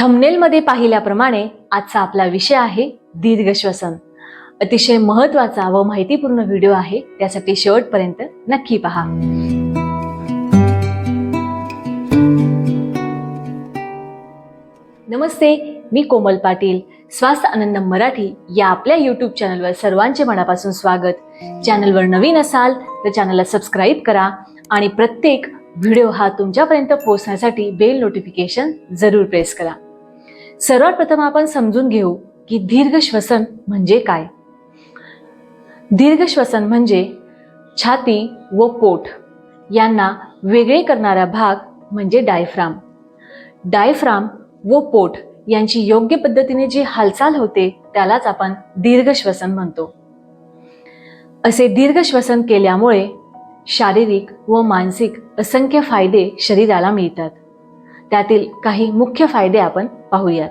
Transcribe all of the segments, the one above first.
थंबनेलमध्ये पाहिल्याप्रमाणे आजचा आपला विषय आहे दीर्घ श्वसन अतिशय महत्त्वाचा व माहितीपूर्ण व्हिडिओ आहे त्यासाठी शेवटपर्यंत नक्की पहा. नमस्ते मी कोमल पाटील स्वास्थ्य आनंद मराठी या आपल्या यूट्यूब चॅनलवर सर्वांचे मनापासून स्वागत. चॅनलवर नवीन असाल तर चॅनलला सबस्क्राईब करा आणि प्रत्येक व्हिडिओ हा तुमच्यापर्यंत पोहोचण्यासाठी बेल नोटिफिकेशन जरूर प्रेस करा. सर्वात प्रथम आपण समजून घेऊ की दीर्घ श्वसन म्हणजे काय. दीर्घ श्वसन म्हणजे छाती व पोट यांना वेगळे करणारा भाग म्हणजे डायफ्राम. डायफ्राम व पोट यांची योग्य पद्धतीने जी हालचाल होते त्यालाच आपण दीर्घ श्वसन म्हणतो. असे दीर्घ श्वसन केल्यामुळे शारीरिक व मानसिक असंख्य फायदे शरीराला मिळतात. त्यातील काही मुख्य फायदे आपण पाहूयात.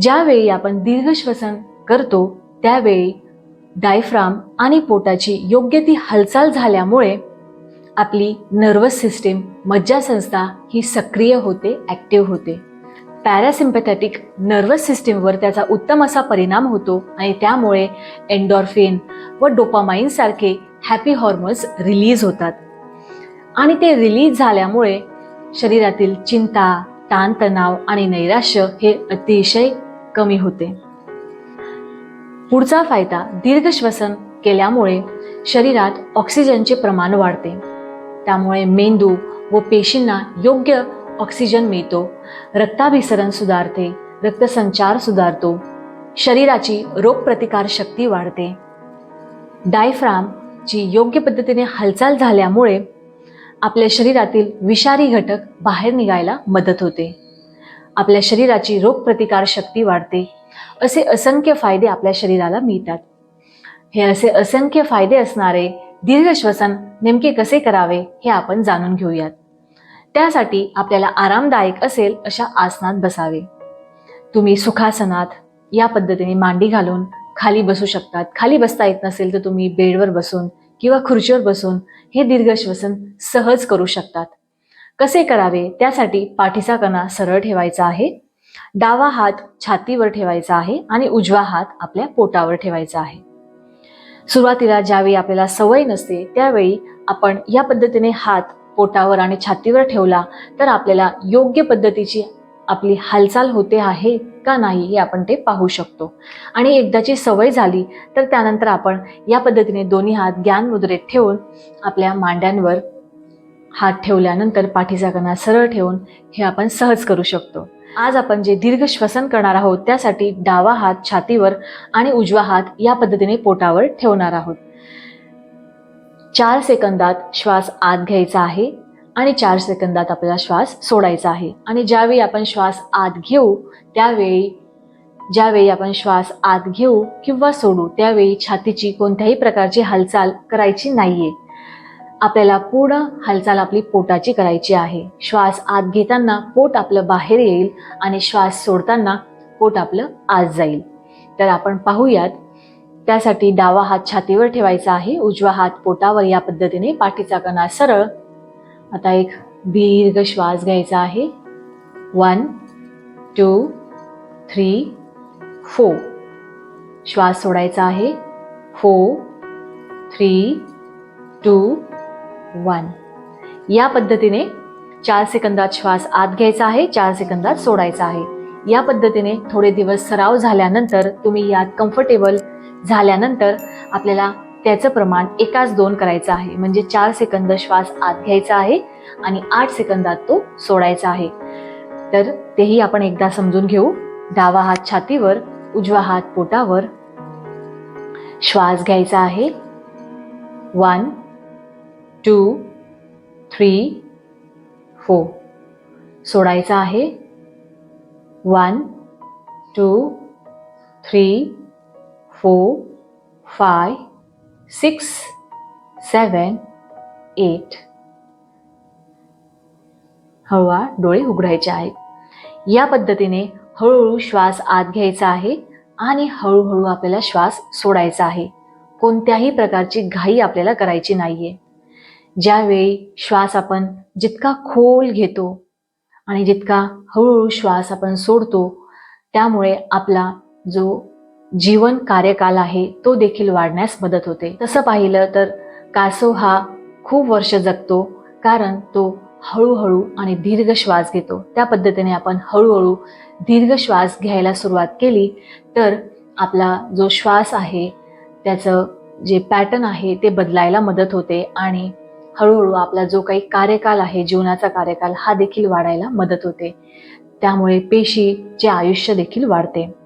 ज्यावेळी आपण दीर्घ श्वसन करतो त्यावेळी डायफ्राम आणि पोटाची योग्य ती हालचाल झाल्यामुळे आपली नर्वस सिस्टीम मज्जासंस्था ही सक्रिय होते ॲक्टिव्ह होते. पॅरासिम्पॅथॅटिक नर्वस सिस्टीमवर त्याचा उत्तम असा परिणाम होतो आणि त्यामुळे एन्डॉर्फिन व डोपामाइनसारखे हॅपी हॉर्मोन्स रिलीज होतात. आणि ते रिलीज झाल्यामुळे शरीरातील चिंता ताणतणाव आणि नैराश्य हे अतिशय कमी होते. पुढचा फायदा दीर्घ श्वसन केल्यामुळे शरीरात ऑक्सिजनचे प्रमाण वाढते. त्यामुळे मेंदू व पेशींना योग्य ऑक्सिजन मिळतो रक्ताभिसरण सुधारते रक्तसंचार सुधारतो शरीराची रोगप्रतिकार शक्ती वाढते. डायफ्रामची योग्य पद्धतीने हालचाल झाल्यामुळे आपल्या शरीरातील विषारी घटक बाहेर निघायला मदत होते. आपल्या शरीराची रोगप्रतिकार शक्ती वाढते. असे असंख्य फायदे आपल्या शरीराला मिळतात. हे असे असंख्य फायदे असणारे दीर्घ श्वसन नेमके कसे करावे हे आपण जाणून घेऊयात. त्यासाठी आपल्याला आरामदायक असेल अशा आसनात बसावे. तुम्ही सुखासनात या पद्धतीने मांडी घालून खाली बसू शकतात. खाली बसता येत नसेल तर तुम्ही बेडवर बसून किंवा खुर्चीवर बसून हे दीर्घश्वसन सहज करू शकतात. कसे करावे? त्यासाठी पाठीचा कणा सरळ ठेवायचा आहे. डावा हात छातीवर ठेवायचा आहे आणि उजवा हात आपल्या पोटावर ठेवायचा आहे. सुरुवातीला ज्यावेळी आपल्याला सवय नसते त्यावेळी आपण या पद्धतीने हात पोटावर आणि छातीवर ठेवला तर आपल्याला योग्य पद्धतीची आपली हालचाल होते आहे का नाही हे आपण ते पाहू शकतो. आणि एकदाची सवय झाली तर त्यानंतर आपण या पद्धतीने दोन्ही हात ज्ञान मुद्रेत ठेवून आपल्या मांड्यांवर हात ठेवल्यानंतर पाठीचा कणा सरळ ठेवून हे आपण सहज करू शकतो. आज आपण जे दीर्घ श्वसन करणार आहोत त्यासाठी डावा हात छातीवर आणि उजवा हात या पद्धतीने पोटावर ठेवणार आहोत. चार सेकंदात श्वास आत घ्यायचा आहे. आणि चार सेकंदात आपल्याला श्वास सोडायचा आहे. आणि ज्यावेळी आपण श्वास आत घेऊ त्यावेळी ज्यावेळी आपण श्वास आत घेऊ किंवा सोडू त्यावेळी छातीची कोणत्याही प्रकारची हालचाल करायची नाहीये. आपल्याला पूर्ण हालचाल आपली पोटाची करायची आहे. श्वास आत घेताना पोट आपलं बाहेर येईल आणि श्वास सोडताना पोट आपलं आत जाईल. तर आपण पाहूयात त्यासाठी डावा हात छातीवर ठेवायचा आहे. उजवा हात पोटावर या पद्धतीने पाठीचा कणा सरळ आता एक दीर्घ श्वास घ्यायचा आहे. वन टू थ्री फोर श्वास सोडायचा आहे. फोर थ्री टू वन या पद्धतीने चार सेकंदात श्वास आत घ्यायचा आहे चार सेकंदात सोडायचा आहे. या पद्धतीने थोडे दिवस सराव झाल्यानंतर तुम्ही यात कम्फर्टेबल झाल्यानंतर आपल्याला त्याचं प्रमाण एकाच दोन करायचं आहे. म्हणजे चार सेकंद श्वास आत घ्यायचा आहे आणि आठ सेकंदात तो सोडायचा आहे. तर तेही आपण एकदा समजून घेऊ. डावा हात छातीवर उजवा हात पोटावर. श्वास घ्यायचा आहे. वन टू थ्री फोर सोडायचा आहे. One two three four five six seven eight. हळूवार डोळे उघडायचे आहेत. या पद्धतीने हळूहळू श्वास आत घ्यायचा आहे आणि हळूहळू आपल्याला श्वास सोडायचा आहे. कोणत्याही प्रकारची घाई आपल्याला करायची नाहीये. ज्यावेळी श्वास आपण जितका खोल घेतो आणि जितका हळूहळू श्वास आपण सोडतो त्यामुळे आपला जो जीवन कार्यकाल आहे तो देखील वाढण्यास मदत होते. तसं पाहिलं तर कासव हा खूप वर्ष जगतो कारण तो हळूहळू आणि दीर्घ श्वास घेतो. त्या पद्धतीने आपण हळूहळू दीर्घ श्वास घ्यायला सुरुवात केली तर आपला जो श्वास आहे त्याचं जे पॅटर्न आहे ते बदलायला मदत होते आणि हळूहळू आपला जो काही कार्यकाल आहे जीवनाचा कार्यकाल हा देखील वाढायला मदत होते. त्यामुळे पेशीचे आयुष्य देखील वाढते.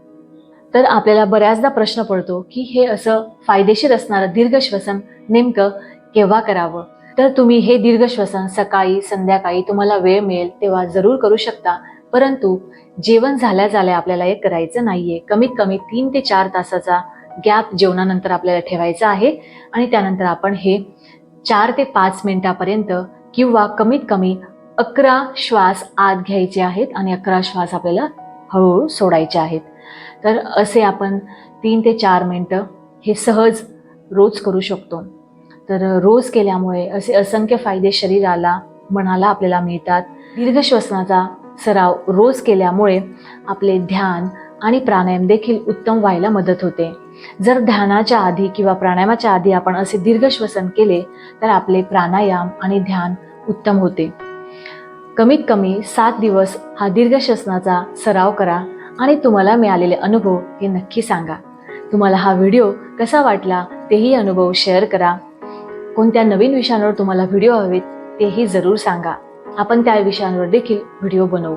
तर आपल्याला बऱ्याचदा प्रश्न पडतो की हे असं फायदेशीर असणारं दीर्घ श्वसन नेमकं केव्हा करावं? तर तुम्ही हे दीर्घ श्वसन सकाळी संध्याकाळी तुम्हाला वेळ मिळेल तेव्हा जरूर करू शकता. परंतु जेवण झाल्या झाल्या आपल्याला हे करायचं नाहीये. कमीत कमी तीन ते चार तासाचा गॅप जेवणानंतर आपल्याला ठेवायचा आहे आणि त्यानंतर आपण हे चार ते पाच मिनिटापर्यंत किंवा कमीत कमी अकरा श्वास आत घ्यायचे आहेत आणि अकरा श्वास आपल्याला हळूहळू सोडायचे आहेत. तर असे आपण तीन ते चार मिनटं हे सहज रोज करू शकतो. तर रोज केल्यामुळे असे असंख्य फायदे शरीराला मनाला आपल्याला मिळतात. दीर्घ श्वसनाचा सराव रोज केल्यामुळे आपले ध्यान आणि प्राणायाम देखील उत्तम व्हायला मदत होते. जर ध्यानाच्या आधी किंवा प्राणायामाच्या आधी आपण असे दीर्घ श्वसन केले तर आपले प्राणायाम आणि ध्यान उत्तम होते. कमीत कमी सात दिवस हा दीर्घ श्वसनाचा सराव करा. आणि तुम्हाला मिळालेले अनुभव हे नक्की सांगा. तुम्हाला हा व्हिडिओ कसा वाटला तेही अनुभव शेअर करा. कोणत्या नवीन विषयांवर तुम्हाला व्हिडिओ हवेत तेही जरूर सांगा. आपण त्या विषयांवर देखील व्हिडिओ बनवू.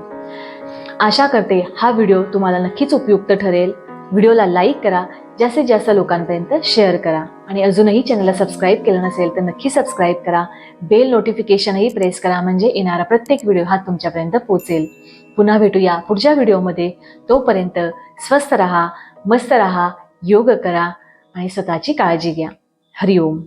आशा करते हा व्हिडिओ तुम्हाला नक्कीच उपयुक्त ठरेल. व्हिडिओला लाईक करा जास्तीत जास्त लोकांपर्यंत शेअर करा. आणि अजूनही चॅनलला सबस्क्राईब केलं नसेल तर नक्की सबस्क्राईब करा. बेल नोटिफिकेशनही प्रेस करा म्हणजे येणारा प्रत्येक व्हिडिओ हा तुमच्यापर्यंत पोचेल पुन्हा भेटूया पुढच्या व्हिडिओमध्ये तोपर्यंत स्वस्थ रहा मस्त रहा योग करा आणि स्वतःची काळजी घ्या. हरिओम.